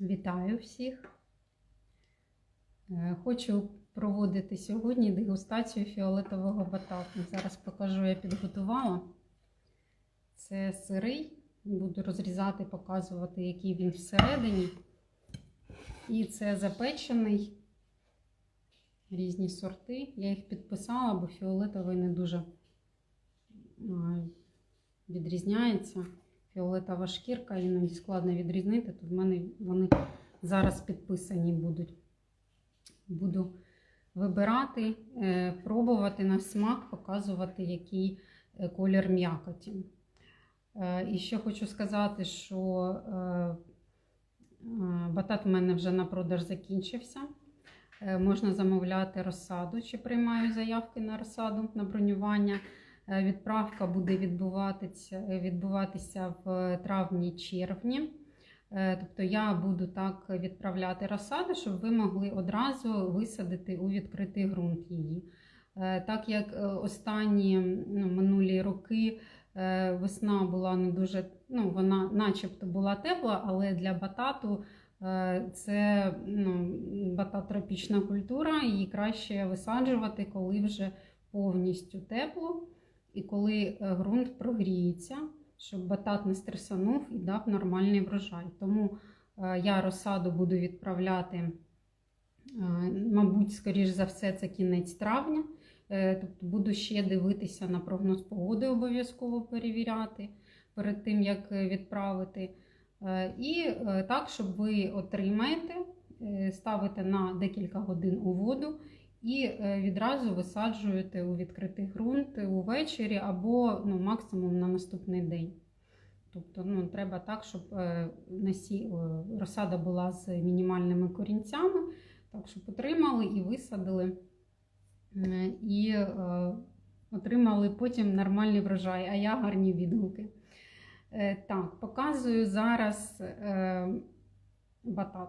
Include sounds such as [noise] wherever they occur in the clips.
Вітаю всіх! Е, Хочу проводити сьогодні дегустацію фіолетового батату. Зараз покажу, я підготувала. Це сирий, буду розрізати, показувати, який він всередині. І це запечений різні сорти. Я їх підписала, бо фіолетовий не дуже відрізняється. Фіолетова шкірка, іноді складно відрізнити, то в мене вони зараз підписані будуть. Буду вибирати, е, пробувати на смак, показувати, який е, колір м'якоті. Е, І ще хочу сказати, що батат в мене вже на продаж закінчився. Можна замовляти розсаду, чи приймаю заявки на розсаду на бронювання. Е, Відправка буде відбуватися, відбуватися в травні-червні. Е, Тобто я буду так відправляти розсаду, щоб ви могли одразу висадити у відкритий ґрунт її. Е, Так як е, останні ну, минулі роки е, весна була не дуже, ну вона начебто була тепла, але для батату е, це ну, батат тропічна культура, її краще висаджувати, коли вже повністю тепло. І коли е, ґрунт прогріється, щоб батат не стресанув і дав нормальний врожай. Тому е, я розсаду буду відправляти, е, мабуть, скоріш за все, це кінець травня. Тобто буду ще дивитися на прогноз погоди, обов'язково перевіряти перед тим, як відправити. І так, щоб ви отримаєте, ставите на декілька годин у воду і е, відразу висаджуєте у відкритий ґрунт увечері або ну, максимум на наступний день. Тобто ну, треба так, щоб е, насі... е, розсада була з мінімальними корінцями, так, щоб отримали і висадили, і отримали потім нормальний врожай, а я гарні відгуки. Так, показую зараз батат.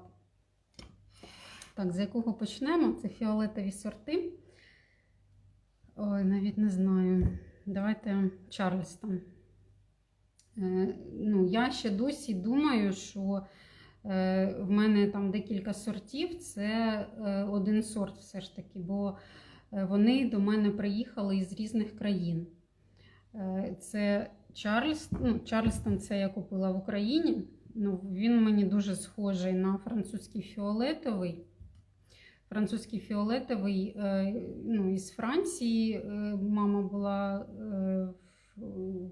Так, з якого почнемо? Це фіолетові сорти. Ой, навіть не знаю. Давайте Чарльстон. Е, ну, я ще досі думаю, що е, в мене там декілька сортів. Це е, один сорт все ж таки, бо вони до мене приїхали із різних країн. Це Чарльстон, ну, Чарльстон це я купила в Україні. Ну, він мені дуже схожий на французький фіолетовий. Французький фіолетовий е, ну, із Франції. е, Мама була е,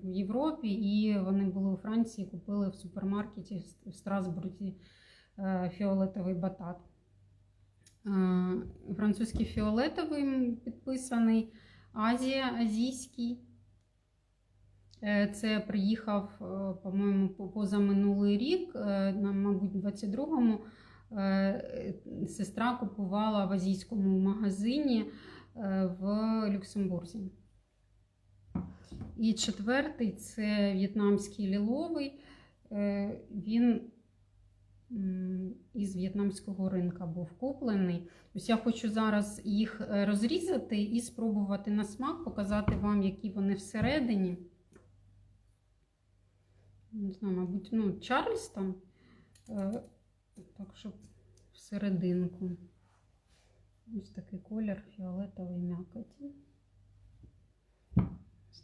в Європі, і вони були у Франції, купили в супермаркеті в Страсбурзі фіолетовий батат. Французький фіолетовий підписаний, Азія, азійський. Це приїхав, по-моєму, позаминулий рік, мабуть, 22-му. Е, Сестра купувала в азійському магазині е, в Люксембурзі. І четвертий це в'єтнамський ліловий. Е, Він із в'єтнамського ринка був куплений. Ось я хочу зараз їх розрізати і спробувати на смак, показати вам, які вони всередині. Не знаю, мабуть, ну, Чарльстон. Так, щоб всерединку. Ось такий колір фіолетовий м'якоті.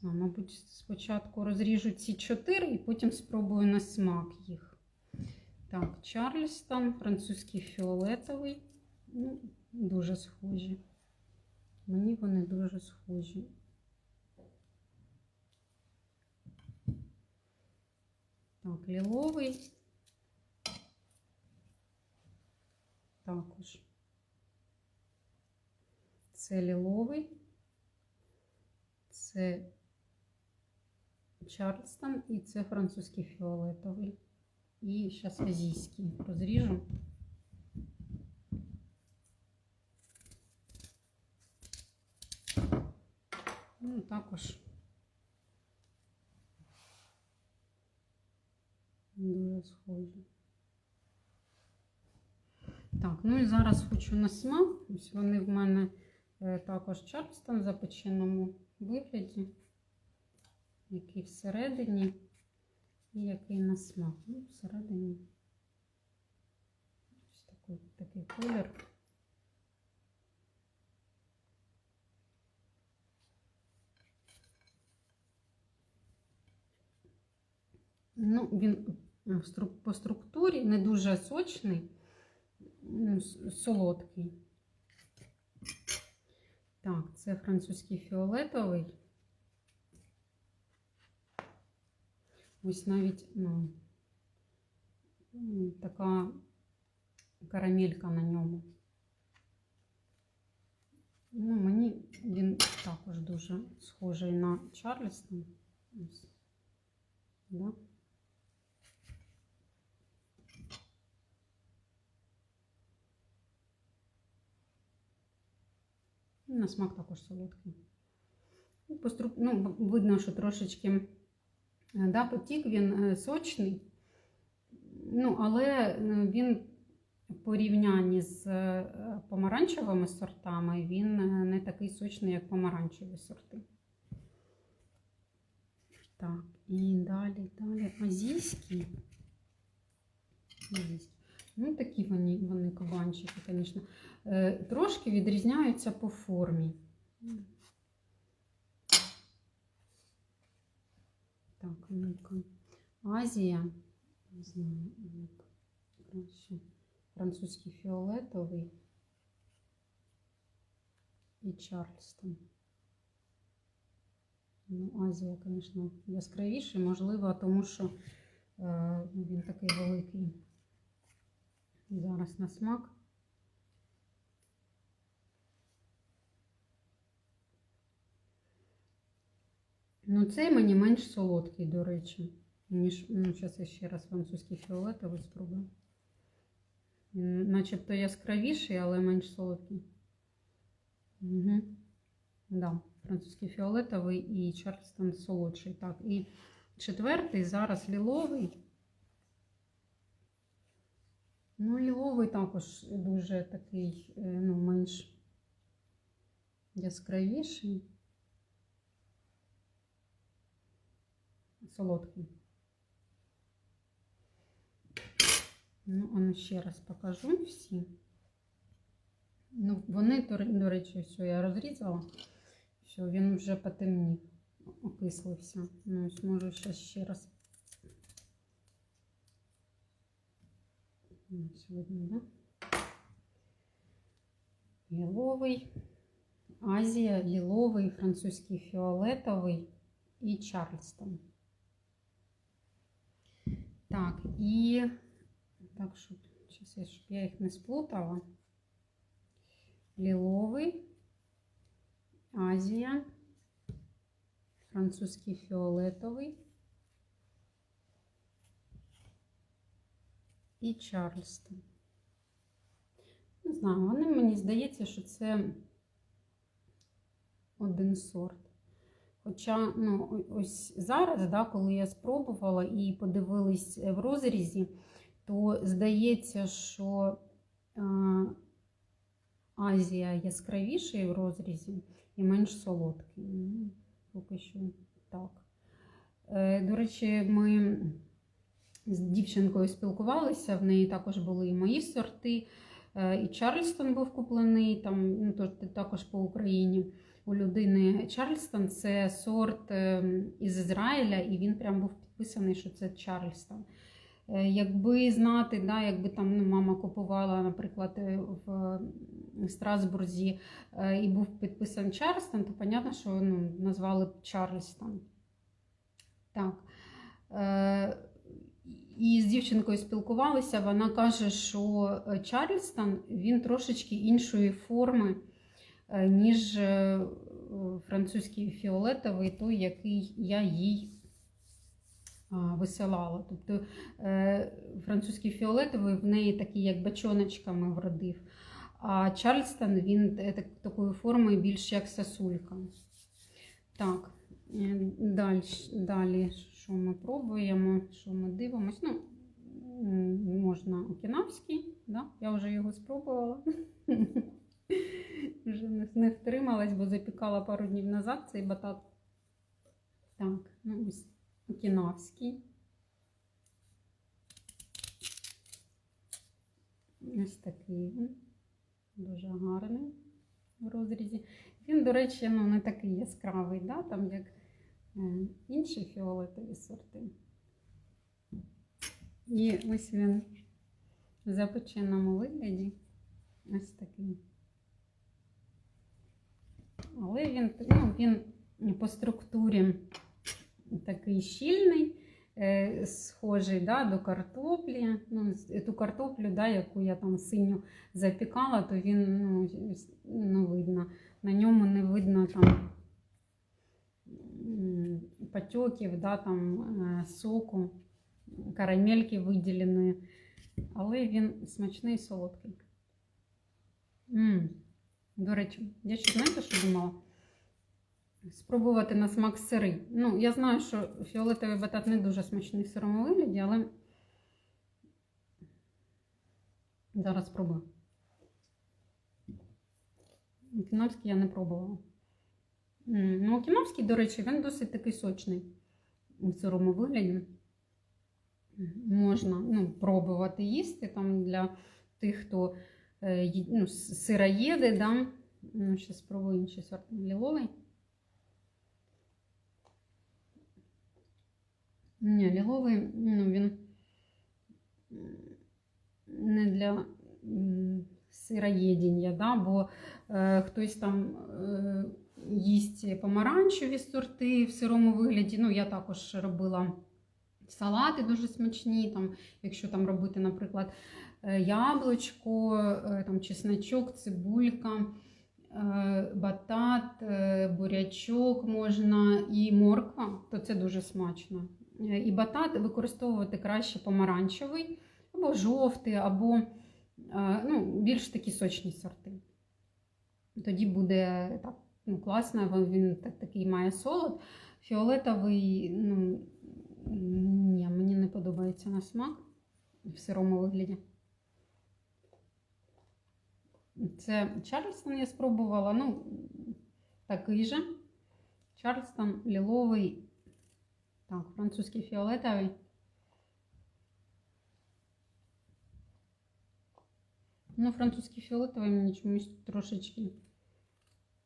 Мабуть, спочатку розріжу ці чотири і потім спробую на смак їх. Так, Чарльстон, французький фіолетовий. Ну, дуже схожі. Мені вони дуже схожі. Так, ліловий. Також. Це ліловий. Це Чарльстон і це французький фіолетовий. І зараз азійський розріжу. Ну, також дуже схожі. Так, ну і зараз хочу на смак. Ось вони в мене е, також Чарльстон в запеченому вигляді, який всередині і який на смак. Ну, всередині ось такий, такий колір. Ну, він по структурі не дуже сочний, м, солодкий. Так, це французький фіолетовий. Ось навіть ну, така карамелька на ньому. Ну, мені він також дуже схожий на Чарльстон. Ось. Да? На смак також солодкий. Ну, ну, видно, що трошечки е, да, потік він е, сочний, ну, але е, він порівнянні з помаранчевими сортами, він не такий сочний, як помаранчеві сорти. Так, і далі, далі азійський. Азійський. Ну, такі вони, вони кабанчики, звісно. Е, трошки відрізняються по формі. Так, ну-ка. Азія. Не знаю, як краще. Французький фіолетовий і Чарльстон. Ну, Азія, звісно, яскравіший, можливо, тому що е, він такий великий. Зараз на смак. Ну, цей мені менш солодкий, до речі, ніж, ну, зараз я ще раз французький фіолетовий спробую. Начебто яскравіший, але менш солодкий. Угу. Да, французький фіолетовий і Чарльстон солодший. Так, і четвертий зараз ліловий. Ну, ліловий також дуже такий, е, ну, менш яскравіший. Солодкий. Ну, а ну ще раз покажу всі. Ну, вони, до речі, все, я розрізала. Все, він вже потемнів, окислився. Ну, ось можу ще раз. Ось да? Ліловий, Азія, ліловий, французький фіолетовий і Чарльстон. Так, і так, щоб, щоб я їх не сплутала. Ліловий, Азія, французький фіолетовий і Чарльстон. Не знаю, вони мені здається, що це один сорт. Хоча, ну, ось зараз, да, коли я спробувала і подивилась в розрізі, то здається, що е, Азія яскравіший в розрізі і менш солодкий. Ну, поки що так. Е, До речі, ми з дівчинкою спілкувалися, в неї також були і мої сорти. Е, І Чарльстон був куплений, там, ну, також по Україні. У людини Чарльстон це сорт ем, із Ізраїля, і він прям був підписаний, що це Чарльстон. Е, Якби знати, да, якби там ну, мама купувала, наприклад, е, в Страсбурзі е, і був підписаний Чарльстон, то понятно, що ну, назвали б Чарльстон. Так. І з дівчинкою спілкувалися, вона каже, що е, Чарльстон він трошечки іншої форми, е, ніж е, французький фіолетовий, той, який я їй висилала. Тобто французький фіолетовий в неї такий, як бачоночками вродив. А Чарльстон він так- такої форми більш як сосулька. Так, далі, далі, що ми пробуємо, що ми дивимось. Ну, можна окінавський, да? я вже його спробувала. [laughs] Вже не, втрималась, бо запікала пару днів назад цей батат. Так, ну ось окінавський. Ось такий він. Дуже гарний в розрізі. Він, до речі, ну, не такий яскравий, да? там як е, інші фіолетові сорти. І ось він в запеченому вигляді. Ось такий. Але він, ну, він по структурі такий щільний, е, схожий да, до картоплі. Ну, ту картоплю, да, яку я там синю запікала, то він ну, не видно. На ньому не видно там м, патьоків, да, там, е, соку, карамельки виділеної. Але він смачний і солодкий. м До речі, я ще знаєте, що думала? Спробувати на смак сири. Ну, я знаю, що фіолетовий батат не дуже смачний в сирому вигляді, але зараз спробую. Окінавський я не пробувала. Ну, окінавський, до речі, він досить такий сочний у сирому вигляді. Можна ну, пробувати їсти там для тих, хто е, ну, сироїди. Да? Ну, ще спробую інший сорт ліловий. Ні, ліловий, ну, він не для м, сироїдіння, да? бо е, хтось там е, їсть помаранчеві сорти в сирому вигляді. Ну, я також робила салати дуже смачні. Там, якщо там робити, наприклад, е, яблучко, е, там, чесночок, цибулька, е, батат, бурячок можна і морква, то це дуже смачно. І батат використовувати краще помаранчевий, або жовтий, або ну, більш такі сочні сорти. Тоді буде так, ну, класно, він- так, такий має солод. Фіолетовий, ну, ні, мені не подобається на смак в сирому вигляді. Це Чарльстон я спробувала, ну, такий же. Чарльстон ліловий, так, французький фіолетовий. Ну, французький фіолетовий мені чомусь трошечки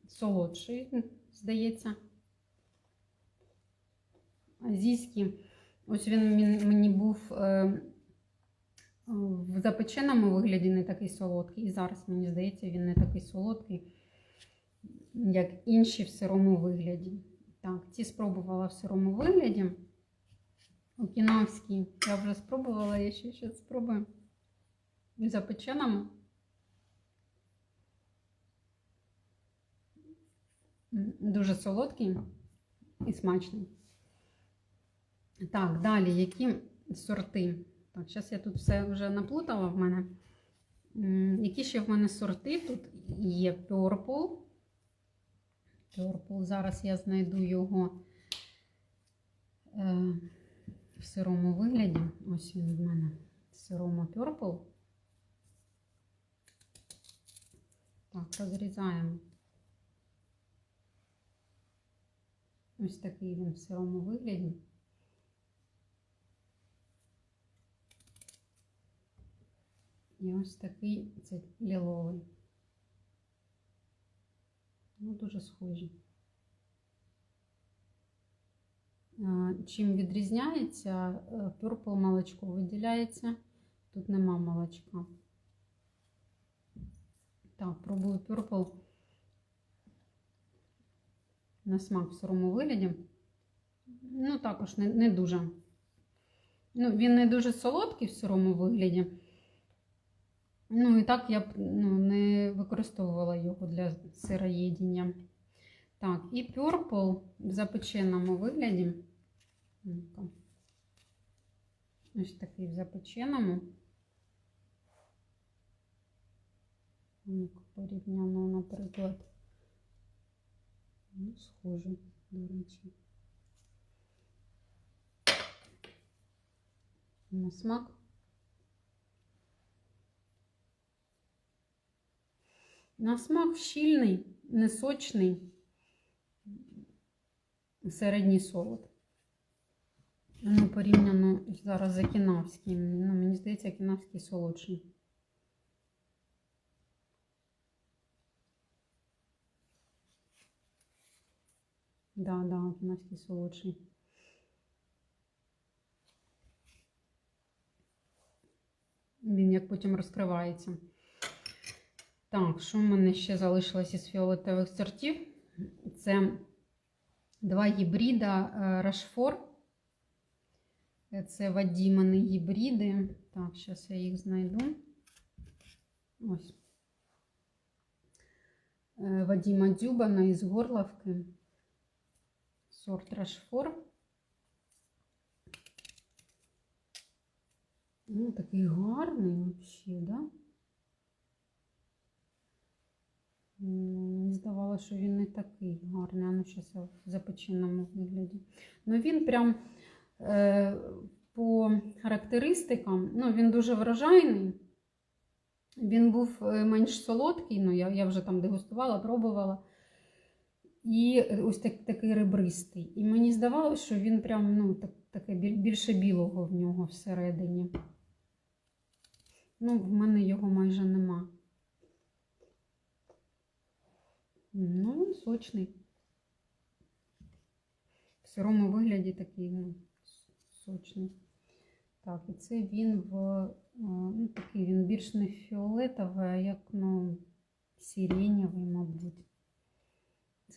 солодший, здається. Азійський. Ось він мені був е, в запеченому вигляді не такий солодкий. І зараз, мені здається, він не такий солодкий, як інші в сирому вигляді. Так, ці спробувала в сирому вигляді. Окінавський. Я вже спробувала, я ще ще спробую. В запеченому. Дуже солодкий і смачний. Так, далі, які сорти? Так, зараз я тут все вже наплутала в мене. Які ще в мене сорти? Тут є Purple. Purple. Зараз я знайду його е, в сирому вигляді. Ось він в мене в сирому Purple. Так, розрізаємо. Ось такий він в сирому вигляді. І ось такий це ліловий. Ну, дуже схожі. Чим відрізняється, е, Purple молочко виділяється. Тут нема молочка. Так, пробую Purple на смак в сирому вигляді. Ну, також не, не дуже. Ну, він не дуже солодкий в сирому вигляді. Ну, і так я б ну, не використовувала його для сироїдіння. Так, і Purple в запеченому вигляді. Ось такий в запеченому. Порівняно, наприклад. Ну, схоже, до речі. На смак. На смак щільний, несочний, середній солод. Ну, порівняно зараз з Акінавським. Ну, мені здається, Акінавський солодший. Да, да, Настя солодший. Він як потім розкривається. Так, що в мене ще залишилось із фіолетових сортів? Це два гібрида Рашфор. Е, Це Вадімани гібриди. Так, зараз я їх знайду. Ось. Е, Вадима Дзюбана із Горловки. Сорт Рашфор. Ну, такий гарний взагалі, да? Мені здавалося, що він не такий гарний. А ну, зараз в запеченому вигляді. Ну, він прям е, по характеристикам, ну, він дуже врожайний. Він був е, менш солодкий, ну, я, я вже там дегустувала, пробувала. І ось так, такий ребристий. І мені здавалося, що він прям ну, так, таке більше білого в нього всередині. Ну, в мене його майже нема. Ну, він сочний. В сирому вигляді такий ну, сочний. Так, і це він в е, ну, такий він більш не фіолетовий, а як ну, сиренєвий, мабуть.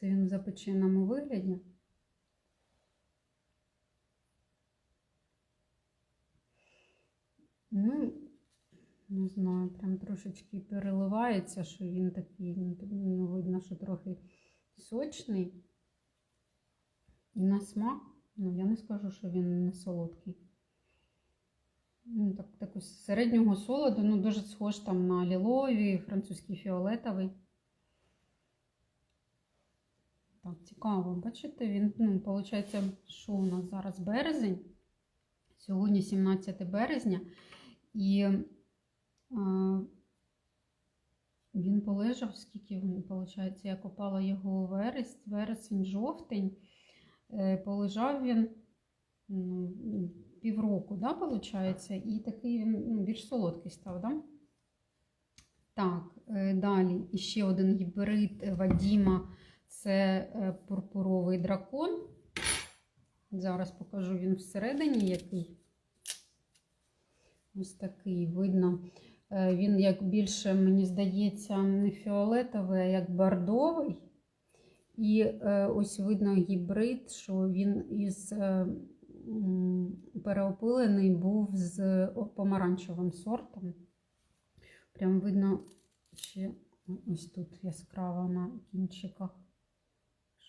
Це він в запеченому вигляді. Ну, не знаю, прям трошечки переливається, що він такий, ну, ну, видно, що трохи сочний. І на смак, ну, я не скажу, що він не солодкий. Ну, так, такий середнього солоду, ну, дуже схож там на лілові, французький фіолетовий. Цікаво. Бачите, він, ну, виходить, що у нас зараз березень. Сьогодні 17 березня. І е, він полежав, скільки виходить, я копала його у вересень, жовтень. Е, полежав він ну, півроку, да, виходить, і такий він ну, більш солодкий став, да? Так, е, далі іще один гібрид Вадіма. Це е, пурпуровий дракон. Зараз покажу він всередині який. Ось такий видно. Е, Він як більше, мені здається, не фіолетовий, а як бордовий. І е, ось видно гібрид, що він із переопилений був з помаранчевим сортом. Прям видно ще ось тут яскраво на кінчиках.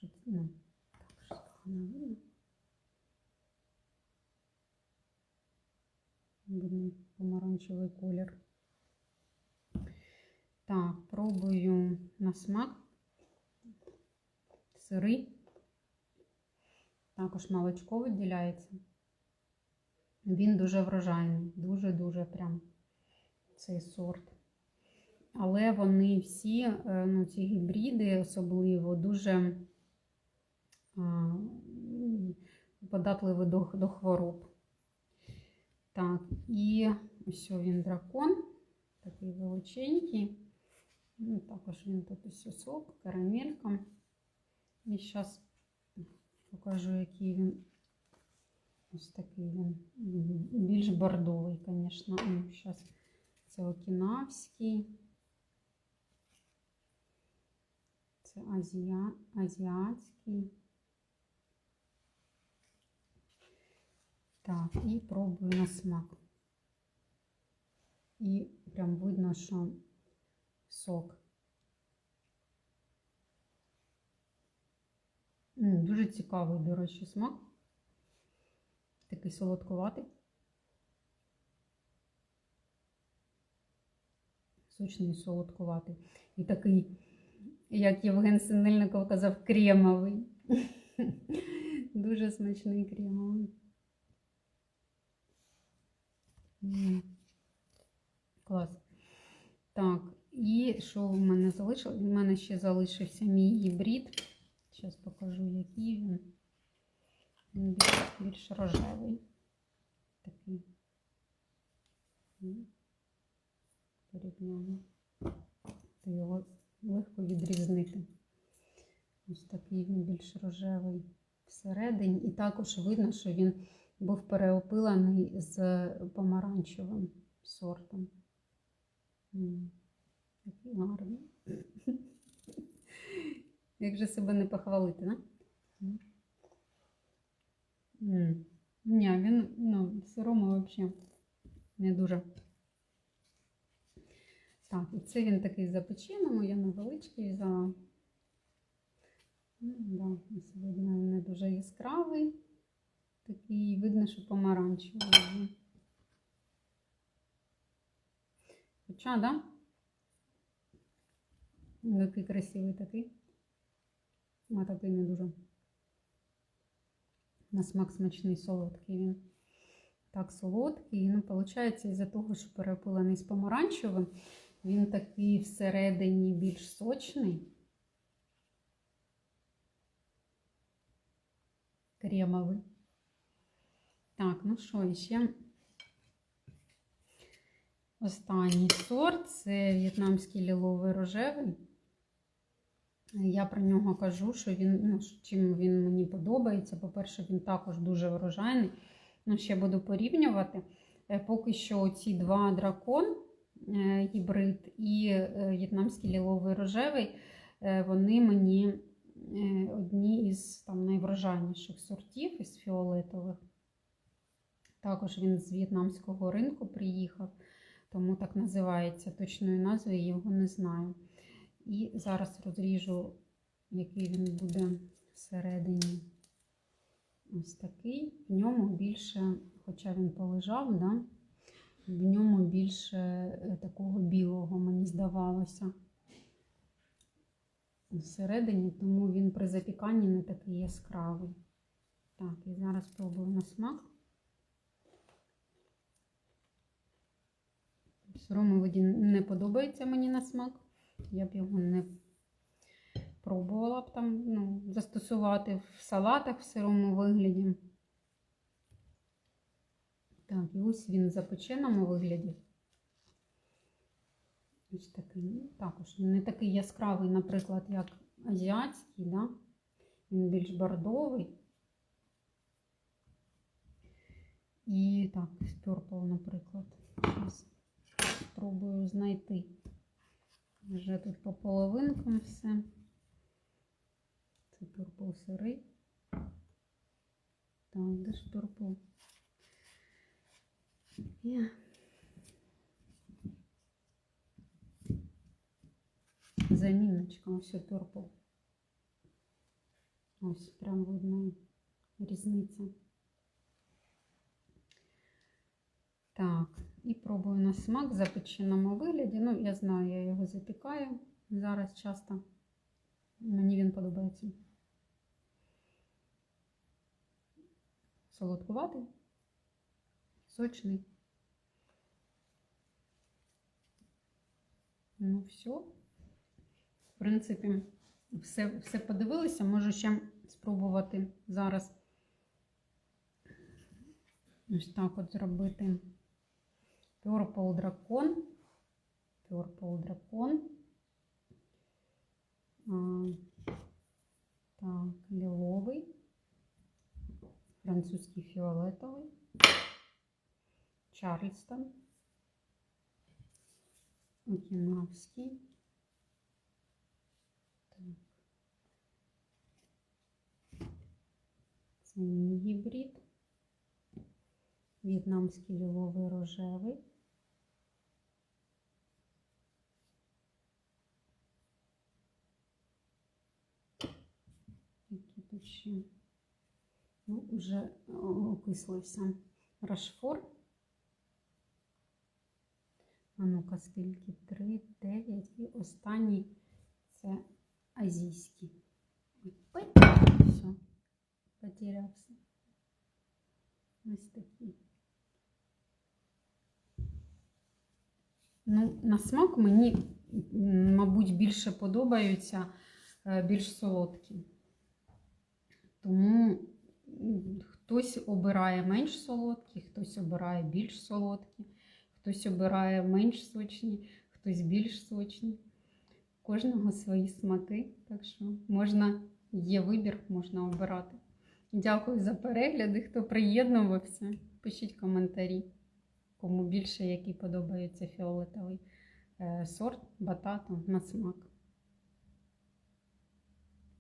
Що, ну, так, щось погано видно. Видно помаранчевий колір. Так, пробую на смак. Сирий. Також молочко виділяється. Він дуже врожайний, дуже-дуже прям цей сорт. Але вони всі, е, ну, ці гібриди особливо, дуже податливі до, до хвороб. Так, і ось він дракон, такий величенький. Ну, також він тут ось сок, карамелька. І зараз покажу, який він. Ось такий він. Більш бордовий, звісно. Зараз це окінавський. Це азія... азіатський. Так, і пробую на смак. І прям видно, що сок. Дуже цікавий, до речі, смак. Такий солодкуватий. Сочний і солодкуватий. І такий, як Євген Синельников казав, кремовий. [laughs] Дуже смачний кремовий. М. Клас. Так, і що в мене залишилось? У мене ще залишився мій гібрид. Зараз покажу, який він. Він більш, більш рожевий. Такий. Порівняно. То його легко відрізнити. Ось такий він більш рожевий всередині. І також видно, що він був переопилений з помаранчевим сортом. М, Такий гарний. [laughs] Як же себе не похвалити, не? Ні, він ну, в сирому взагалі не дуже. Так, і це він такий запечений, я невеличкий взяла. Ну, да, він не дуже яскравий. Такий, видно, що помаранчевий. Хоча, да? Такий красивий такий. А такий не дуже. На смак смачний, солодкий він. Так, солодкий. Ну, виходить, із-за того, що перепилений з помаранчевим, він такий всередині більш сочний. Кремовий. Так, ну що, ще останній сорт це в'єтнамський ліловий рожевий. Я про нього кажу, що він, ну, чим він мені подобається. По-перше, він також дуже врожайний. Ну, ще буду порівнювати. Е, Поки що ці два дракон, е, гібрид і е, в'єтнамський ліловий рожевий, вони мені одні із там, найврожайніших сортів із фіолетових. Також він з в'єтнамського ринку приїхав, тому так називається. Точної назви я його не знаю. І зараз розріжу, який він буде всередині. Ось такий. В ньому більше, хоча він полежав, да, в ньому більше е, такого білого, мені здавалося. Всередині, тому він при запіканні не такий яскравий. Так, і зараз спробую на смак. Сирому не подобається мені на смак. Я б його не пробувала б там ну, застосувати в салатах в сирому вигляді. Так, і ось він в запеченому вигляді. Ось такий, також не такий яскравий, наприклад, як азіатський, да? він більш бордовий. І так, Purple, наприклад. Зараз спробую знайти. Вже тут по половинкам все. Це Purple сирий. Так, де ж Purple? Є. Заміночка, ось Purple. Ось прям видно різниця. Так, і пробую на смак в запеченому вигляді. Ну, я знаю, я його запікаю зараз часто. Мені він подобається. Солодкуватий, сочний. Ну, все. В принципі, все, все подивилися. Можу ще спробувати зараз ось так от зробити. Purple Dragon. Purple Dragon. А, так, ліловий. Французький фіолетовий. Чарльстон. Окінавський. Так. Це мій гібрид. В'єтнамський ліловий рожевий. Які тут ще? Ну, вже окислився Рашфор. А ну-ка, скільки? 3, 9 і останній це азійський. Все, потерявся. Ось такий. Ну, на смак мені, мабуть, більше подобаються е, більш солодкі. Тому хтось обирає менш солодкі, хтось обирає більш солодкі, хтось обирає менш сочні, хтось більш сочні. Кожного свої смаки, так що можна є вибір, можна обирати. Дякую за перегляди, хто приєднувався. Пишіть коментарі, кому більше який подобається фіолетовий е, сорт батату на смак.